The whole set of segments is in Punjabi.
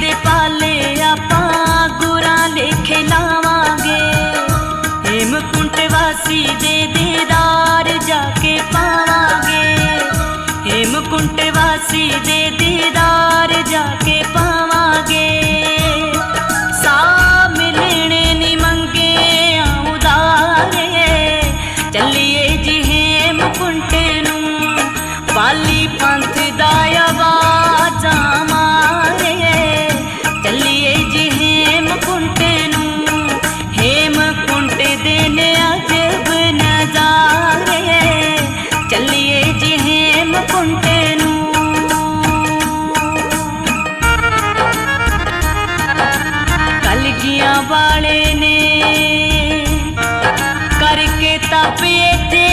ਦੇ ਪਾਲੇ ਆਪਾਂ ਗੁਰਾਂ ਦੇ ਖਿਲਾਵਾਂਗੇ। ਹੇਮਕੁੰਟ ਵਾਸੀ ਦੇ ਕਲਗੀਆਂ ਵਾਲੇ ਨੇ। ਕਰਕੇ ਤਪ ਇੱਥੇ।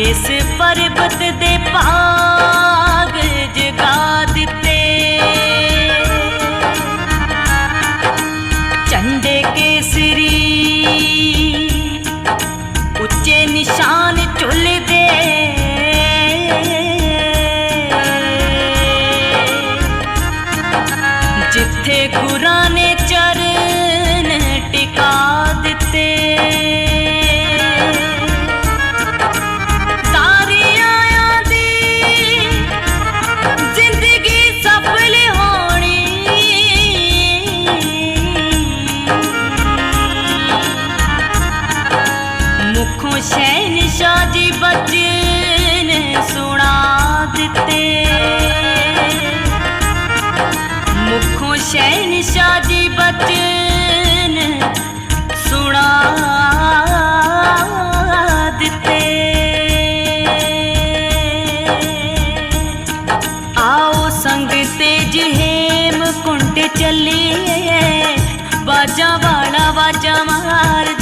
ਇਸ ਪਰਬਤ ਦੇ ਭਾਗ ਮੁਖੋਂ ਸ਼ੈਨ ਸ਼ਾਦੀ ਬੱਚੇ ਨੇ ਸੁਣਾ ਦਿੱਤੇ। ਮੁਖੋਂ ਸ਼ੈਨ ਸ਼ਾਦੀ ਬੱਚੇ ਨੇ ਸੁਣਾ ਦਿੱਤੇ। ਆਓ ਸੰਗ ਤੇ ਜਿਹੇਮ ਕੁੰਡ ਚੱਲੀਏ, ਬਾਜਾ ਵਾਲਾ ਬਾਜਾ ਮਾਰ